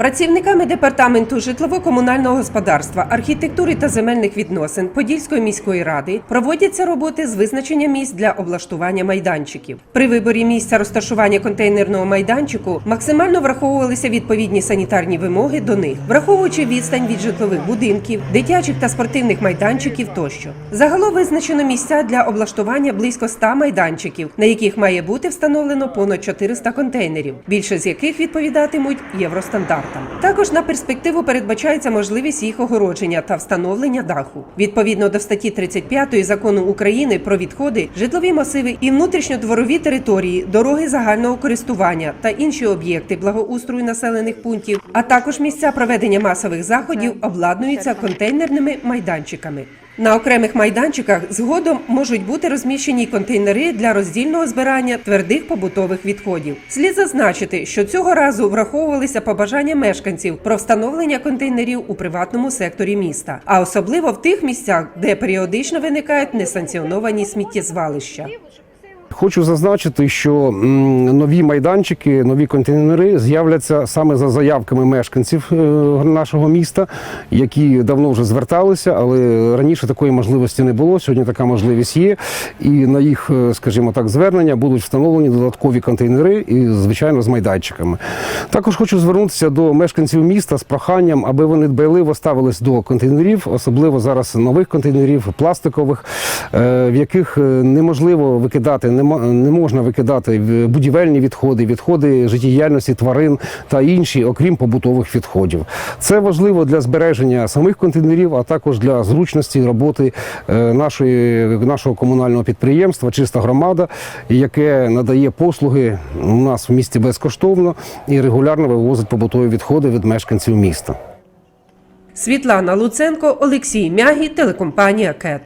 Працівниками департаменту житлово-комунального господарства, архітектури та земельних відносин Подільської міської ради проводяться роботи з визначення місць для облаштування майданчиків. При виборі місця розташування контейнерного майданчику максимально враховувалися відповідні санітарні вимоги до них, враховуючи відстань від житлових будинків, дитячих та спортивних майданчиків тощо. Загалом визначено місця для облаштування близько 100 майданчиків, на яких має бути встановлено понад 400 контейнерів, більше з яких відповідатимуть євростандартам. Також на перспективу передбачається можливість їх огородження та встановлення даху. Відповідно до статті 35 закону України про відходи, житлові масиви і внутрішньодворові території, дороги загального користування та інші об'єкти благоустрою населених пунктів, а також місця проведення масових заходів обладнуються контейнерними майданчиками. На окремих майданчиках згодом можуть бути розміщені контейнери для роздільного збирання твердих побутових відходів. Слід зазначити, що цього разу враховувалися побажання мешканців про встановлення контейнерів у приватному секторі міста, а особливо в тих місцях, де періодично виникають несанкціоновані сміттєзвалища. Хочу зазначити, що нові майданчики, нові контейнери з'являться саме за заявками мешканців е, нашого міста, які давно вже зверталися, але раніше такої можливості не було. Сьогодні така можливість є. І на їх, е, скажімо так, звернення будуть встановлені додаткові контейнери і, звичайно, з майданчиками. Також хочу звернутися до мешканців міста з проханням, аби вони дбайливо ставились до контейнерів, особливо зараз нових контейнерів, пластикових, е, в яких неможливо викидати, нема- не можна викидати в- будівельні відходи, відходи життєдіяльності тварин та інші, окрім побутових відходів. Це важливо для збереження самих контейнерів, а також для зручності роботи е, нашої, нашого комунального підприємства Чиста громада, яке надає послуги у нас в місті безкоштовно і регулярно вивозить побутові відходи від мешканців міста. Світлана Луценко, Олексій Мягі, телекомпанія КЕТ.